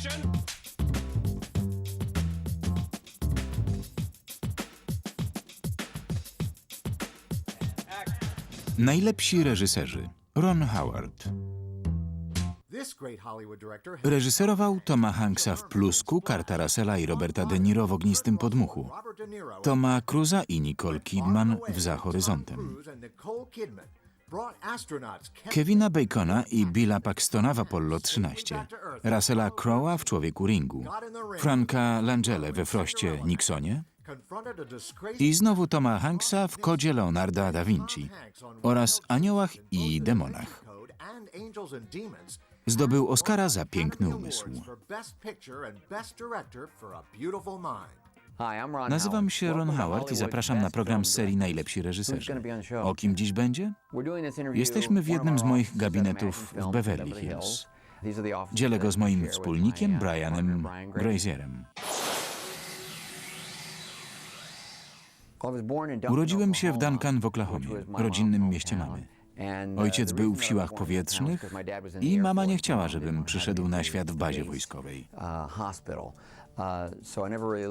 Action! Najlepsi reżyserzy. Ron Howard. Reżyserował Toma Hanksa w Plusku, Karta Russella i Roberta De Niro w Ognistym Podmuchu. Toma Cruza i Nicole Kidman w Za Horyzontem. Kevina Bacona i Billa Paxtona w Apollo 13. Russella Crowe'a w Człowieku Ringu. Franka Langelle we Froście Nixonie. I znowu Toma Hanksa w Kodzie Leonarda da Vinci oraz Aniołach i Demonach. Zdobył Oscara za piękny umysł. Nazywam się Ron Howard i zapraszam na program z serii. Najlepsi reżyserzy. O kim dziś będzie? Jesteśmy w jednym z moich gabinetów w Beverly Hills. Dzielę go z moim wspólnikiem uh, Brianem. Grazierem. Urodziłem się w Duncan w Oklahomie, rodzinnym mieście mamy. Uh, Ojciec był w siłach powietrznych i mama nie chciała, żebym przyszedł na świat w bazie wojskowej. Uh.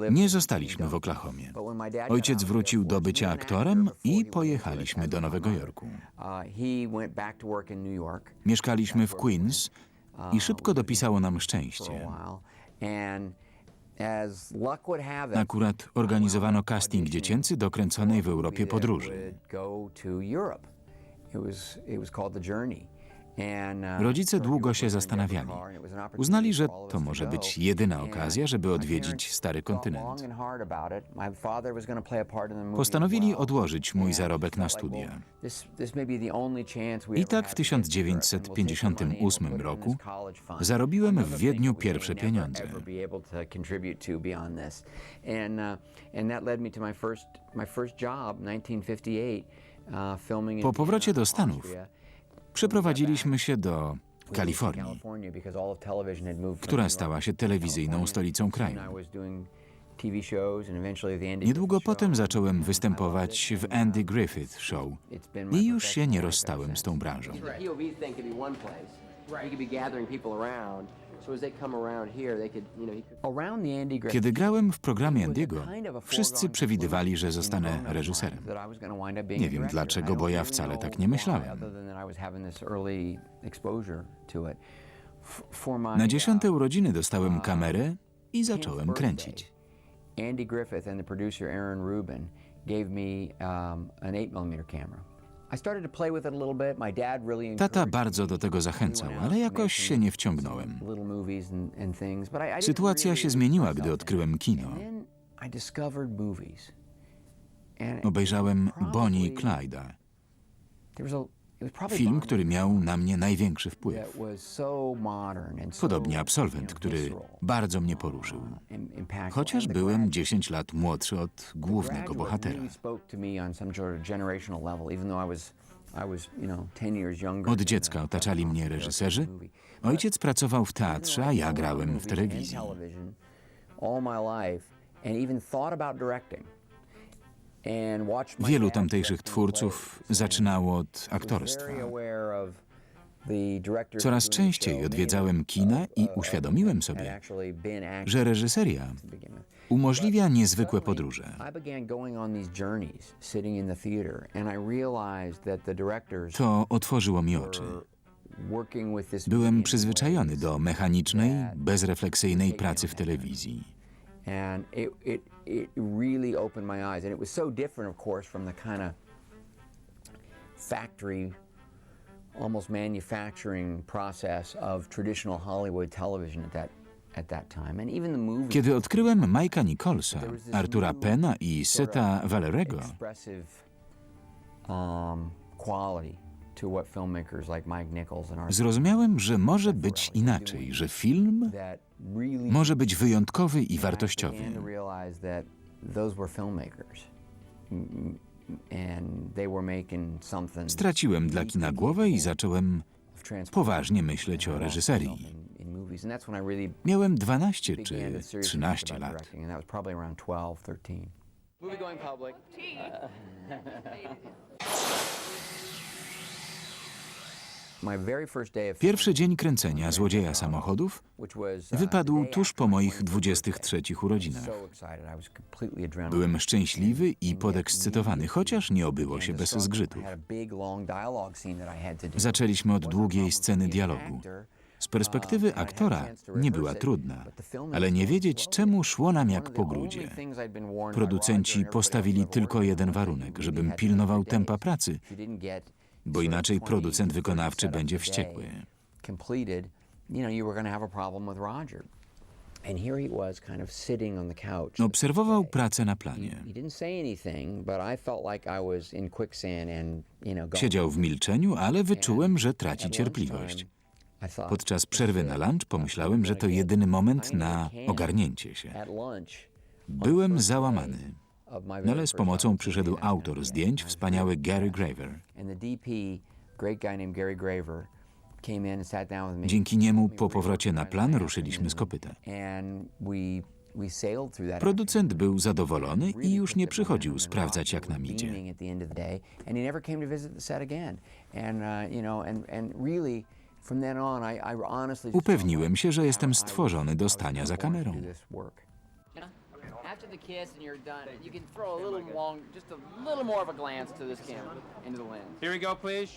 Uh, Nie zostaliśmy w. Oklahomie. Ojciec wrócił do bycia aktorem i pojechaliśmy do Nowego. Jorku. Uh, Mieszkaliśmy w Queens i szybko dopisało nam szczęście. Akurat organizowano casting dziecięcy do kręconej w Europie podróży. It was it was called The Journey. Uh, Rodzice długo się zastanawiali. Uznali, że to może być jedyna okazja, żeby odwiedzić stary kontynent. Postanowili odłożyć mój zarobek na studia. I tak w to get to Europe, and we'll take the money and we'll 1958 put it in roku zarobiłem w Wiedniu pierwsze pieniądze. ever be able to contribute to beyond this. And, and that led me to my first, my first job, 1958, filming in Po powrocie do Stanów. Przeprowadziliśmy się do Kalifornii, która stała się telewizyjną stolicą kraju. Niedługo potem zacząłem występować w Andy Griffith Show. i już się nie rozstałem z tą branżą. Kiedy grałem w programie Andiego, wszyscy przewidywali, że zostanę reżyserem. Nie wiem dlaczego, bo ja wcale tak nie myślałem. Na dziesiąte uh, urodziny dostałem kamerę i 10th zacząłem kręcić. Andy Griffith and the producer Aaron Rubin gave me um, an 8mm camera. Tata bardzo do tego zachęcał, ale jakoś się nie wciągnąłem. Sytuacja się zmieniła, gdy odkryłem kino. Obejrzałem Bonnie i probably- Film, który miał na mnie największy wpływ. Podobnie Absolwent, który bardzo mnie poruszył. Chociaż byłem Graduate- 10 lat młodszy od głównego bohatera. really spoke to me on some sort of generational level, even though I was, I was, you know, 10 years younger. Od dziecka otaczali mnie reżyserzy. Ojciec pracował w teatrze, a ja grałem w telewizji. Wielu tamtejszych twórców zaczynało od aktorstwa. Coraz częściej odwiedzałem kina them, i uh, uświadomiłem sobie, że reżyseria umożliwia niezwykłe podróże. To otworzyło mi oczy. Byłem przyzwyczajony do mechanicznej, bezrefleksyjnej pracy w telewizji. And it, it, it really opened my eyes. And it was so different, of course, from the kind of factory, almost manufacturing process of traditional Hollywood television at that, at that time. And even the movie Kiedy odkryłem Mike'a Nicholsa, Artura Penna i Seta Valerego, um, zrozumiałem, że może być inaczej, że film może być wyjątkowy i wartościowy. Mm, something Straciłem dla kina głowę i zacząłem poważnie myśleć o reżyserii. Miałem 12 began czy to seriously think 13 about lat. Pierwszy dzień kręcenia Złodzieja Samochodów uh, wypadł tuż po moich my 23 urodzinach. Byłem szczęśliwy i podekscytowany, chociaż nie obyło się bez zgrzytów. Zaczęliśmy od długiej sceny dialogu. Z perspektywy aktora nie była trudna, ale nie wiedzieć czemu szło nam jak po grudzie. Producenci postawili tylko jeden warunek, żebym pilnował tempa pracy, bo inaczej producent wykonawczy będzie wściekły. Obserwował pracę na planie. Siedział w milczeniu, ale wyczułem, że traci cierpliwość. Podczas przerwy na lunch pomyślałem, że to jedyny moment na ogarnięcie się. Byłem załamany. No ale z pomocą przyszedł to autor zdjęć, wspaniały Gary Graver. Dzięki niemu po powrocie na plan ruszyliśmy z kopyta. Producent był zadowolony i już nie przychodził sprawdzać jak nam idzie. Upewniłem się, że jestem stworzony do stania za kamerą. After the kiss and you're done, you can throw a little long, just a little more of a glance to this camera, into the lens. Here we go, please.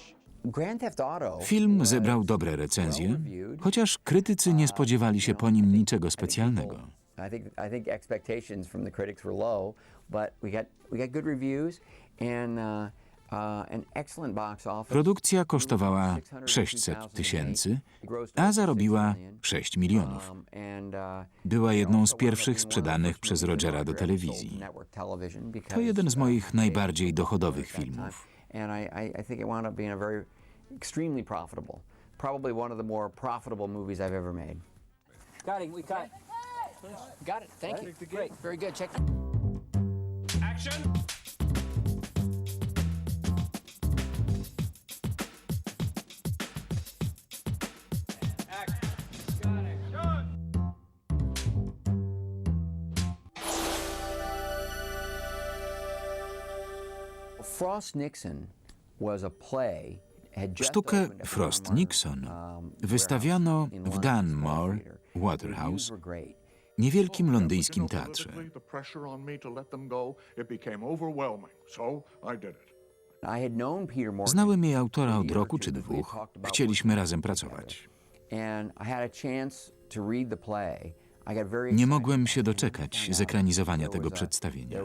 Grand Theft Auto. Film zebrał dobre recenzje, chociaż krytycy nie spodziewali się po nim niczego specjalnego. I think I think expectations from the critics were low, but we got we got good reviews and uh, uh. Produkcja kosztowała 600 tysięcy, a zarobiła 6 milionów. Um, uh, Była jedną z pierwszych sprzedanych przez Rogera do telewizji. To jeden z moich najbardziej dochodowych filmów. And I, I, I think it wound up being a very extremely profitable. Probably one of the more profitable movies I've ever made. Got it, we got it. Got it, thank you. Great, very good, check. Action. Sztukę Frost Nixon wystawiano w Dunmore. Waterhouse, niewielkim londyńskim teatrze. Znałem jej autora od roku czy dwóch. Chcieliśmy razem pracować. Nie mogłem się doczekać zekranizowania tego przedstawienia.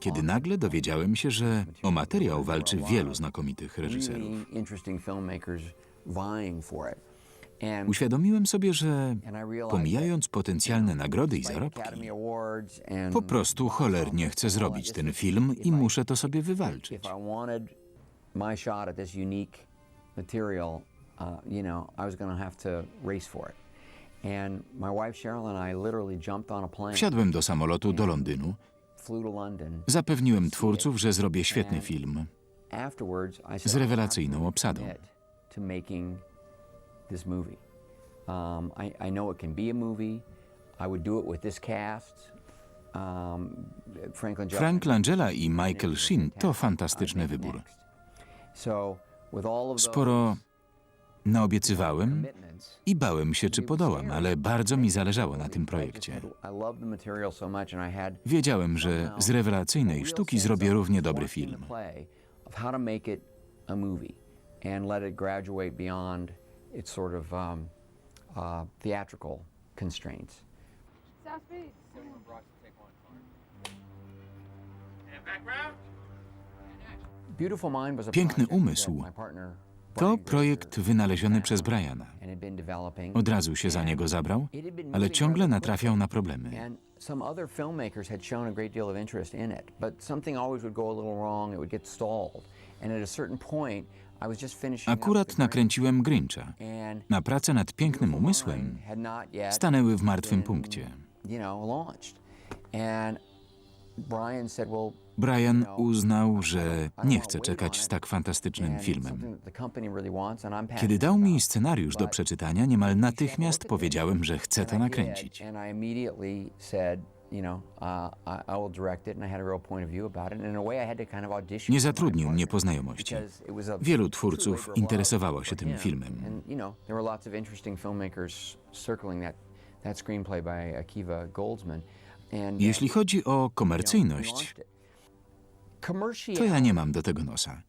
Kiedy nagle dowiedziałem się, że o materiał walczy wielu znakomitych reżyserów. Uświadomiłem sobie, że pomijając potencjalne nagrody i zarobki, po prostu cholernie chcę zrobić ten film i muszę to sobie wywalczyć. Wsiadłem do samolotu do Londynu. Zapewniłem twórców, że zrobię świetny film. Z rewelacyjną "I have obsadą. Um. Um. Frank Langella i Michael Sheen to fantastyczny wybór. Sporo naobiecywałem i bałem się, czy podołam, ale bardzo mi zależało na tym projekcie. Wiedziałem, że z rewelacyjnej sztuki zrobię równie dobry film. um, uh, Piękny umysł To projekt wynaleziony przez Briana. Od razu się za niego zabrał, ale ciągle natrafiał na problemy. And some other filmmakers had shown a great deal of interest in it, but something always would go a little wrong, it would get stalled. And at a certain point, I was just finishing up Akurat nakręciłem Grincha. Na pracę nad pięknym umysłem stanęły w martwym punkcie. Brian uznał, że nie chce czekać z tak fantastycznym filmem. Kiedy dał mi scenariusz do przeczytania, niemal natychmiast powiedziałem, że chcę to nakręcić. Nie zatrudnił mnie po znajomości. Wielu twórców interesowało się tym filmem. That screenplay by Akiva Goldsman. And, uh, Jeśli chodzi o komercyjność, to ja nie mam do tego nosa.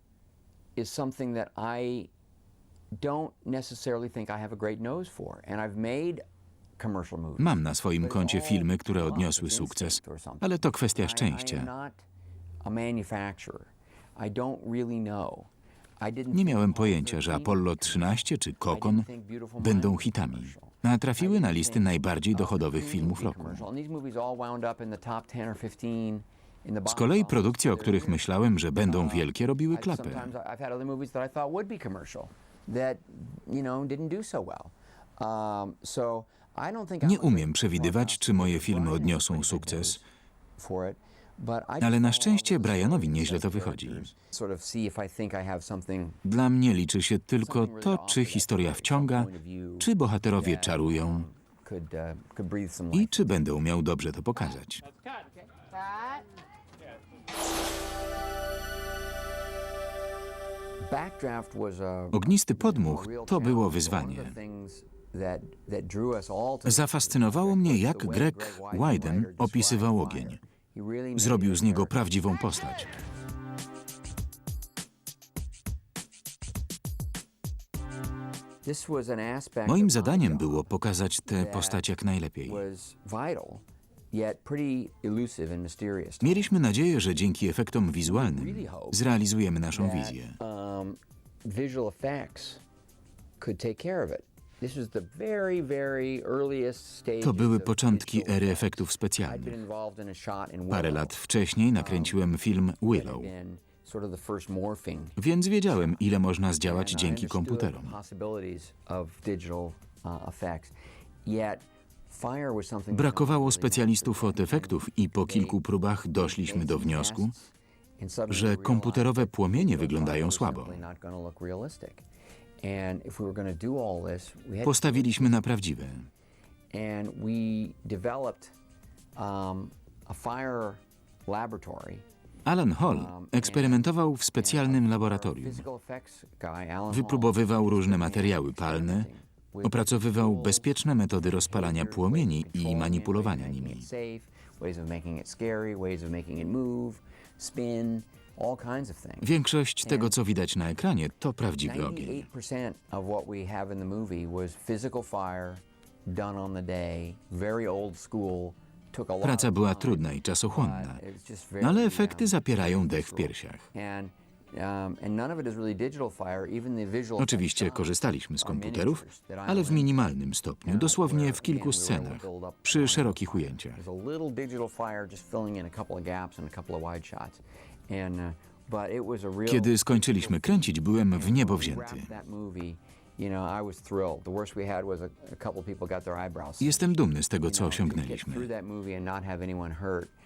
Mam na swoim koncie filmy, które odniosły sukces, ale to kwestia szczęścia. Nie miałem pojęcia, że 13 Apollo 13 czy Kokon będą hitami. Natrafiły na listy najbardziej dochodowych filmów roku. commercial. And these movies all wound up in the top 10 or 15 in the Z kolei produkcje, o których myślałem, że będą wielkie, robiły I'm Nie umiem przewidywać, czy moje filmy odniosą sukces, ale na szczęście Brianowi nieźle to wychodzi. Dla mnie liczy się tylko to, czy historia wciąga, czy bohaterowie czarują uh, i czy będę umiał dobrze to pokazać. Ognisty podmuch to było wyzwanie. Zafascynowało mnie, jak Greg Wyden opisywał ogień. Zrobił z niego prawdziwą postać. Moim zadaniem było pokazać tę postać jak najlepiej. Mieliśmy nadzieję, że dzięki efektom wizualnym zrealizujemy naszą wizję. um, visual effects could take care of it. To były początki ery efektów specjalnych. Parę lat wcześniej nakręciłem film that had Willow, więc wiedziałem, ile można zdziałać dzięki komputerom. uh, Brakowało specjalistów od efektów i po kilku próbach doszliśmy do wniosku, że komputerowe płomienie wyglądają słabo. Postawiliśmy na prawdziwe. and we developed um, a fire laboratory. Alan Hall eksperymentował w specjalnym laboratorium. Physical effects guy, Alan Hall, Wypróbowywał różne materiały palne, opracowywał bezpieczne metody rozpalania płomieni i manipulowania nimi. Ways of making it scary, ways of making it move, spin, Większość tego, co widać na ekranie, to prawdziwy ogień. 98% of what we have in the movie was physical fire done on the day, very old school. Took a lot Praca była trudna i czasochłonna, no ale efekty zapierają dech w piersiach. Um, Oczywiście korzystaliśmy z komputerów, ale w minimalnym stopniu, dosłownie w kilku scenach, przy szerokich ujęciach. Uh, Kiedy skończyliśmy kręcić, byłem w niebo wzięty. Jestem dumny z tego, co osiągnęliśmy.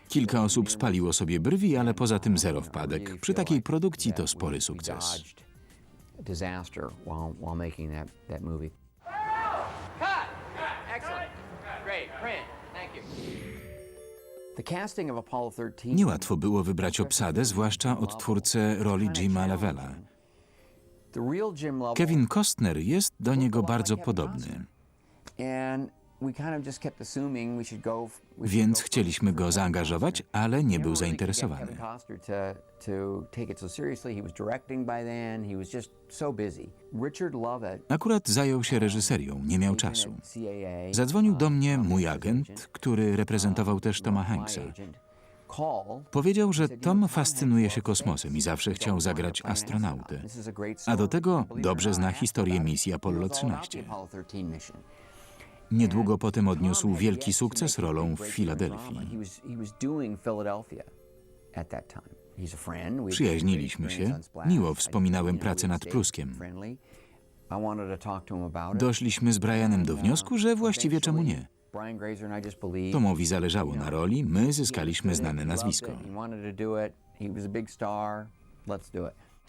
Kilka osób spaliło sobie brwi, ale poza tym zero wpadek. Przy takiej produkcji to spory sukces. Niełatwo było wybrać obsadę, zwłaszcza odtwórcę roli Jima Lovell Kevin Costner jest do niego bardzo podobny, Więc chcieliśmy go zaangażować, ale nie był zainteresowany. Akurat zajął się reżyserią, nie miał czasu. Zadzwonił do uh, mnie um, mój agent, który reprezentował też Toma my Hanksa. Powiedział, że said, "You Tom fascynuje się kosmosem i zawsze chciał zagrać astronautę. A do tego dobrze zna historię misji Apollo was all about the 13. Apollo 13 mission. Niedługo potem odniósł wielki sukces rolą w. Filadelfii. Przyjaźniliśmy się. Miło wspominałem pracę nad it. Doszliśmy z Brianem do wniosku, że właściwie czemu nie. Tomowi zależało na roli, my zyskaliśmy znane nazwisko.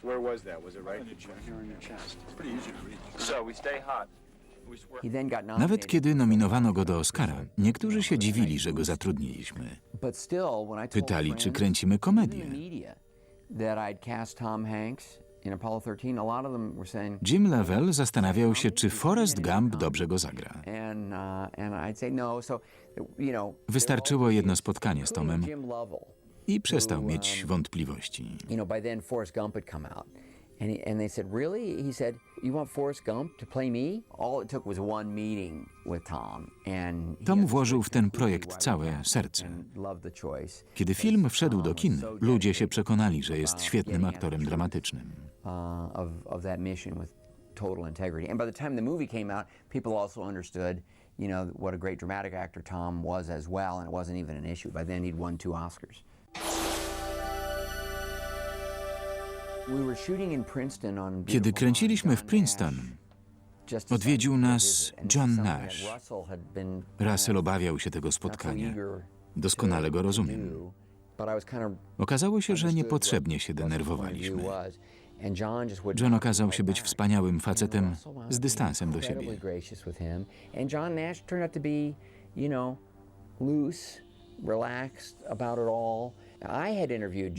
Where was that? Was it right here in your chest? It's pretty easy to read. So we stay hot. Nawet kiedy nominowano go do Oscara, niektórzy się dziwili, że go zatrudniliśmy. Pytali, czy kręcimy komedię. in the media, that I'd cast Tom Hanks in Apollo 13, a lot of them were saying, Jim Lavelle zastanawiał się, czy Forrest Gump dobrze go zagra. uh, no. Wystarczyło jedno spotkanie z Tomem Lovell, i przestał mieć wątpliwości. And, he, and they said, Really? He said, You want Forrest Gump to play me? All it took was one meeting with Tom. And Tom włożył w ten projekt całe serce. Kiedy film wszedł do kin, ludzie się przekonali, że jest świetnym aktorem dramatycznym. uh, total integrity. And by the time the movie came out, people also understood, you know, what a great dramatic actor Tom was as well, and it wasn't even an issue. By then, he'd won two Oscars. Kiedy kręciliśmy w Princeton, odwiedził nas John Nash. Russell obawiał się tego spotkania. Doskonale go rozumiem. Okazało się, że niepotrzebnie się denerwowaliśmy. John okazał się być wspaniałym facetem z dystansem do siebie.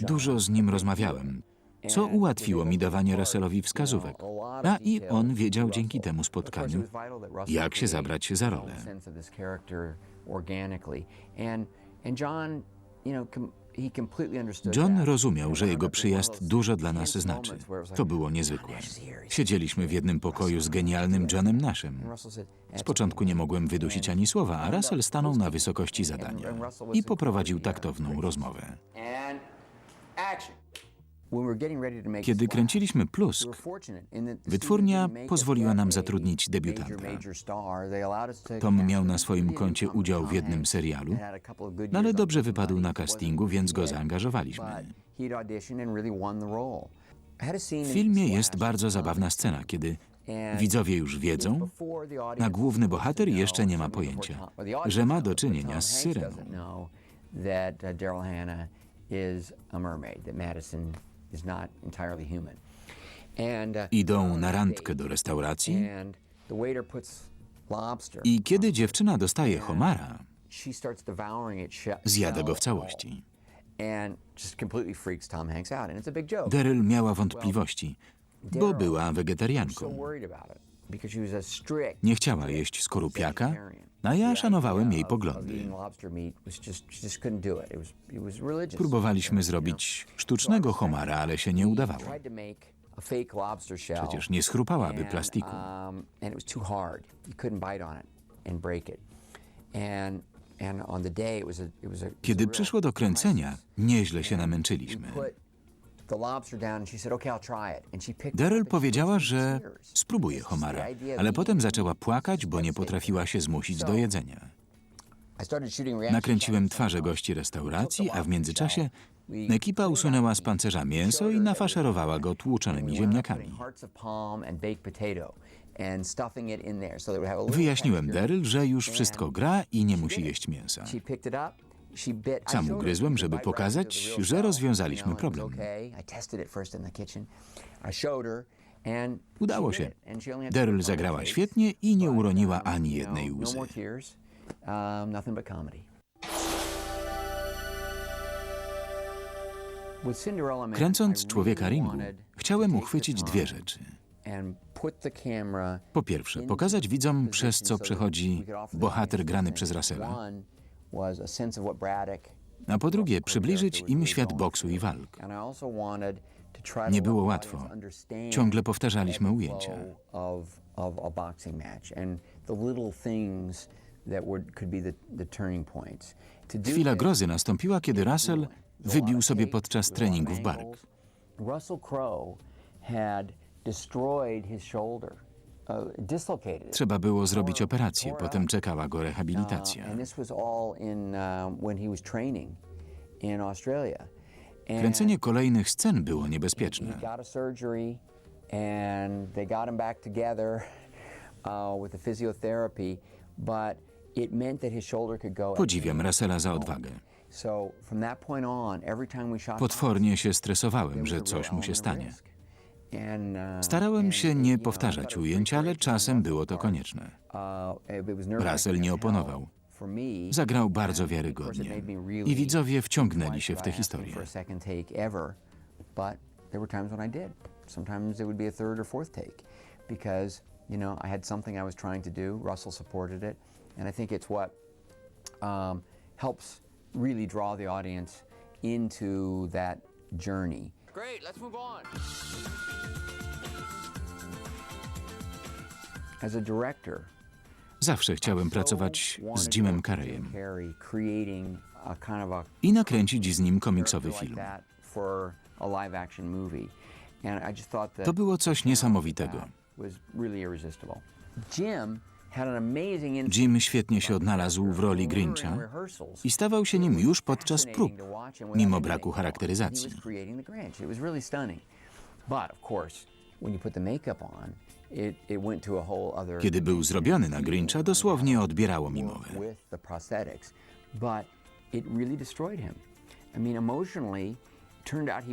Dużo z nim rozmawiałem, co ułatwiło mi dawanie Russellowi wskazówek. A i on wiedział dzięki temu spotkaniu, jak się zabrać za rolę. John, rozumiał, że jego przyjazd dużo dla nas znaczy. To było "John niezwykłe. Nash is here." Siedzieliśmy w jednym pokoju z genialnym Johnem said, Z początku nie mogłem wydusić ani słowa, a Russell stanął na wysokości zadania i poprowadził taktowną rozmowę. Kiedy kręciliśmy Plusk, wytwórnia pozwoliła nam zatrudnić debiutanta. Tom miał na swoim koncie udział w jednym serialu, no ale dobrze wypadł na castingu, więc go zaangażowaliśmy. W filmie jest bardzo zabawna scena, kiedy widzowie już wiedzą, a główny bohater jeszcze nie ma pojęcia, że ma do czynienia z syreną. Uh, Idą na randkę do restauracji i kiedy dziewczyna dostaje homara, zjada go w całości. Daryl miała wątpliwości, bo była wegetarianką. Nie chciała jeść skorupiaka. A ja The szanowałem jej poglądy. Próbowaliśmy zrobić sztucznego homara, ale się nie udawało. Przecież nie schrupałaby plastiku. Um, Kiedy przyszło do kręcenia, nieźle się namęczyliśmy. Daryl powiedziała, że spróbuje homara, ale potem zaczęła płakać, bo nie potrafiła się zmusić do jedzenia. Nakręciłem twarze gości restauracji, a w międzyczasie ekipa usunęła z pancerza mięso i nafaszerowała go tłuczonymi ziemniakami. Wyjaśniłem. Daryl, że już wszystko gra i nie musi jeść mięsa. Sam ugryzłem, żeby pokazać, że rozwiązaliśmy was problem. Udało się. Daryl zagrała świetnie i nie uroniła um, ani you jednej łzy. No tears. Um, Kręcąc Człowieka Ringu, chciałem uchwycić dwie rzeczy. Po pierwsze, pokazać widzom, przez co przechodzi bohater grany przez Russella, a po drugie, przybliżyć im świat boksu i walk. And I also wanted to try to Nie było łatwo. Ciągle powtarzaliśmy ujęcia. Chwila grozy nastąpiła, kiedy Russell wybił sobie podczas treningów bark. Russell Crowe had destroyed his shoulder. Trzeba było zrobić operację, potem czekała go rehabilitacja. Kręcenie kolejnych scen było niebezpieczne. Podziwiam Russella za odwagę. So from that point on, every time we shot Potwornie się stresowałem, że coś mu się stanie. Starałem się nie powtarzać ujęć, ale czasem było to konieczne. Russell nie oponował. Zagrał bardzo wiarygodnie. I widzowie wciągnęli się w tę historię. Sometimes it would be a third or fourth take because, you know, I had something I was trying to do. Russell supported it. And I think it's what um, helps really draw the audience into that journey. Great, let's move on. As a director, Zawsze chciałem pracować wanted z to Jimem work with Jim Carreyem i nakręcić z nim komiksowy film. To było coś niesamowitego. that was really irresistible. Jim Jim świetnie się odnalazł w roli Grincha i stawał się nim już podczas prób, mimo braku charakteryzacji. Kiedy był zrobiony na Grincha, dosłownie odbierało mi mowę.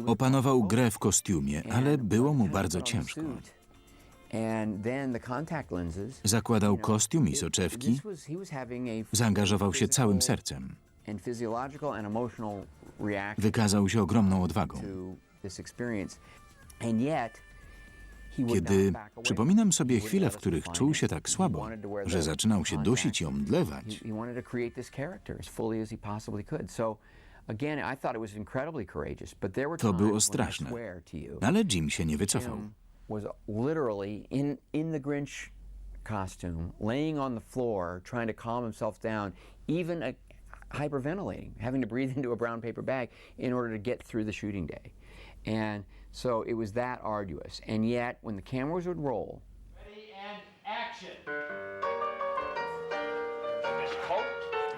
Opanował grę w kostiumie, ale było mu bardzo ciężko. Zakładał kostium i soczewki, zaangażował się całym sercem. Wykazał się ogromną odwagą. Kiedy przypominam sobie chwile, w których czuł się tak słabo, że zaczynał się dusić i omdlewać, to było straszne. ale Jim się nie wycofał. Was literally in, in the Grinch costume, laying on the floor, trying to calm himself down, even uh, hyperventilating, having to breathe into a brown paper bag in order to get through the shooting day. And so it was that arduous. And yet, when the cameras would roll, Ready and action. This coat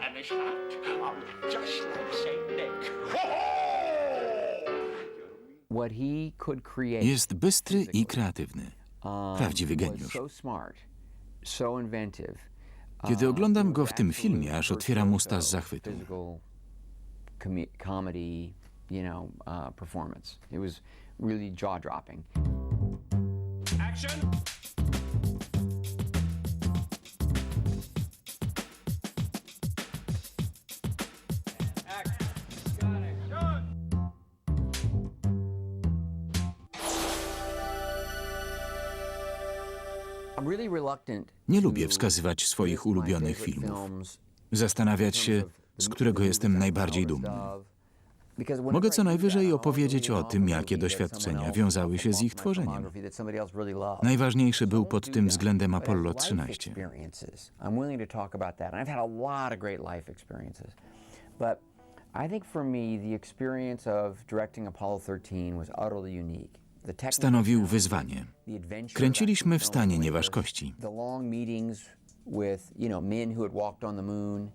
and this hat are just like Saint Nick. Jest bystry i kreatywny. um, prawdziwy geniusz. so smart, so inventive. Kiedy Uh, oglądam go w tym absolute filmie, aż otwieram usta z zachwytu. Physical Nie lubię wskazywać swoich ulubionych filmów. Zastanawiać się, z którego jestem najbardziej dumny. Mogę co najwyżej opowiedzieć o tym, jakie doświadczenia wiązały się z ich tworzeniem. Najważniejszy był pod tym względem Apollo life 13. experiences, I'm willing to talk about that. And I've had a lot of great life experiences. But I think for me, the experience of directing Apollo 13 was utterly unique. Stanowił wyzwanie. Kręciliśmy w stanie nieważkości.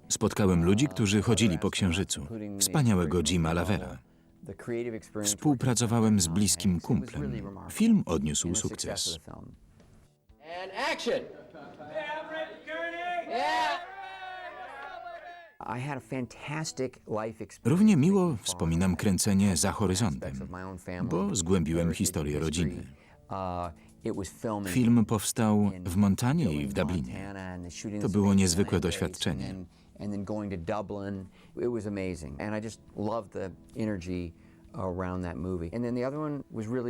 Spotkałem ludzi, którzy chodzili po Księżycu. Wspaniałego Jima Lavera. Współpracowałem z bliskim kumplem. Film odniósł sukces. And action. Yeah, Red Gurney. Yeah. I had a fantastic life experience. Równie miło wspominam kręcenie za horyzontem, bo zgłębiłem historię rodziny. Uh, Film powstał w Montanie i w Dublinie. To było niezwykłe doświadczenie.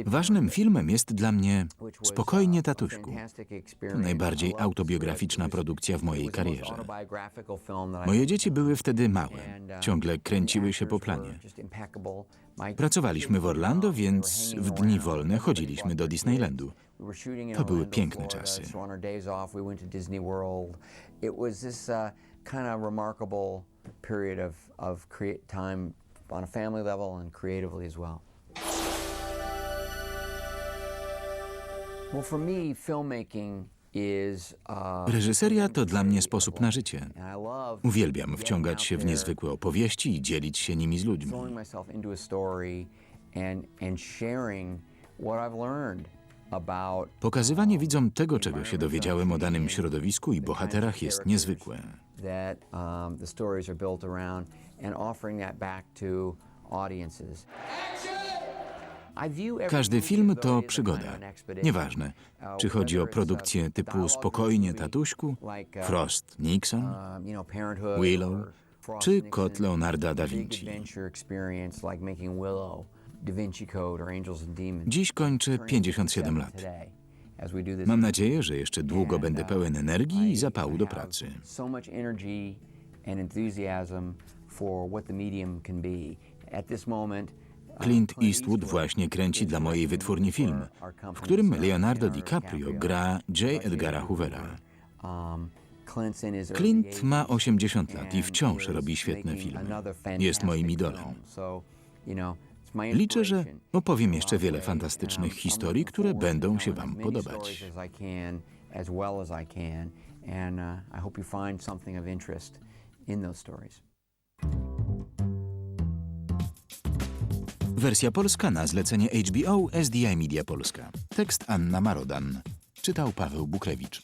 Ważnym filmem jest dla mnie Spokojnie, uh, tatuśku. To najbardziej autobiograficzna produkcja w mojej karierze. Moje dzieci były wtedy małe. Uh, Ciągle kręciły się po planie. Pracowaliśmy w Orlando, więc w dni wolne chodziliśmy do Disneylandu. To były piękne czasy. Uh, kind of remarkable period of, of time on a family level and creatively as well. Well, for me, filmmaking is. Uh, Reżyseria to dla mnie sposób na życie. and I love Uwielbiam wciągać się w niezwykłe opowieści i dzielić się nimi z ludźmi. throwing myself into a story and and sharing what I've learned about Pokazywanie widzom tego, czego się dowiedziałem o danym środowisku i bohaterach jest niezwykłe. that um, the stories are built around and offering that back to audiences. Każdy film to przygoda. Nieważne, czy chodzi o produkcję typu Spokojnie, tatuśku, Frost, Nixon, Willow, czy Kot Leonarda da Vinci. Dziś kończę 57 lat. Mam nadzieję, że jeszcze długo będę pełen energii i zapału do pracy. Clint Eastwood właśnie kręci dla mojej wytwórni film, w którym Leonardo DiCaprio gra J. Edgara Hoovera. Um, Clint ma 80s 80 lat i wciąż robi świetne filmy. Jest moim idolem. Liczę, że opowiem jeszcze wiele fantastycznych I'm historii, które będą się wam podobać. I can, as well as I can, and uh, I hope you find something of interest in those stories. Wersja polska na zlecenie HBO SDI Media Polska. Tekst Anna Marodan. Czytał Paweł Bukrewicz.